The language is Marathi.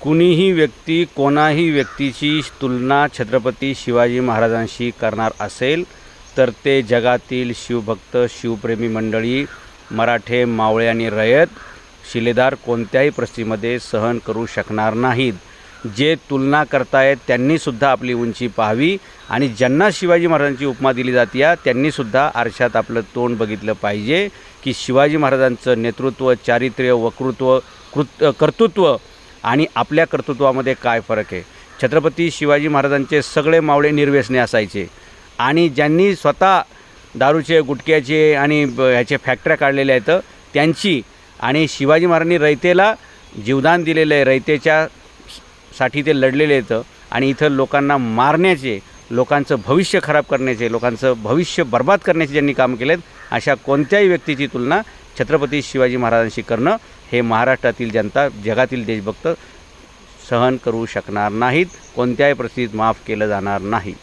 कुणीही व्यक्ती कोणाही व्यक्तीची तुलना छत्रपती शिवाजी महाराजांशी करणार असेल तर ते जगातील शिवभक्त शिवप्रेमी मंडळी मराठे मावळे आणि रयत शिलेदार कोणत्याही परिस्थितीमध्ये सहन करू शकणार नाहीत. जे तुलना करतायत त्यांनीसुद्धा आपली उंची पाहावी आणि ज्यांना शिवाजी महाराजांची उपमा दिली जाते या त्यांनीसुद्धा आरशात आपलं तोंड बघितलं पाहिजे की शिवाजी महाराजांचं नेतृत्व चारित्र्य वक्तृत्व कृत कर्तृत्व आणि आपल्या कर्तृत्वामध्ये काय फरक आहे? छत्रपती शिवाजी महाराजांचे सगळे मावळे निर्व्यसने असायचे. आणि ज्यांनी स्वतः दारूचे गुटख्याचे आणि ह्याचे फॅक्टऱ्या काढलेल्या आहेत त्यांची आणि शिवाजी महाराजांनी रयतेला जीवदान दिलेलं आहे. रयतेच्या साठी ते लढलेले आहेत आणि इथं लोकांना मारण्याचे लोकांचं भविष्य खराब करण्याचे लोकांचं भविष्य बर्बाद करण्याचे ज्यांनी काम केले आहेत अशा कोणत्याही व्यक्तीची तुलना छत्रपती शिवाजी महाराजांशी करणं हे महाराष्ट्रातील जनता जगातील देशभक्त सहन करू शकणार नाहीत. कोणत्याही परिस्थितीत माफ केलं जाणार नाही.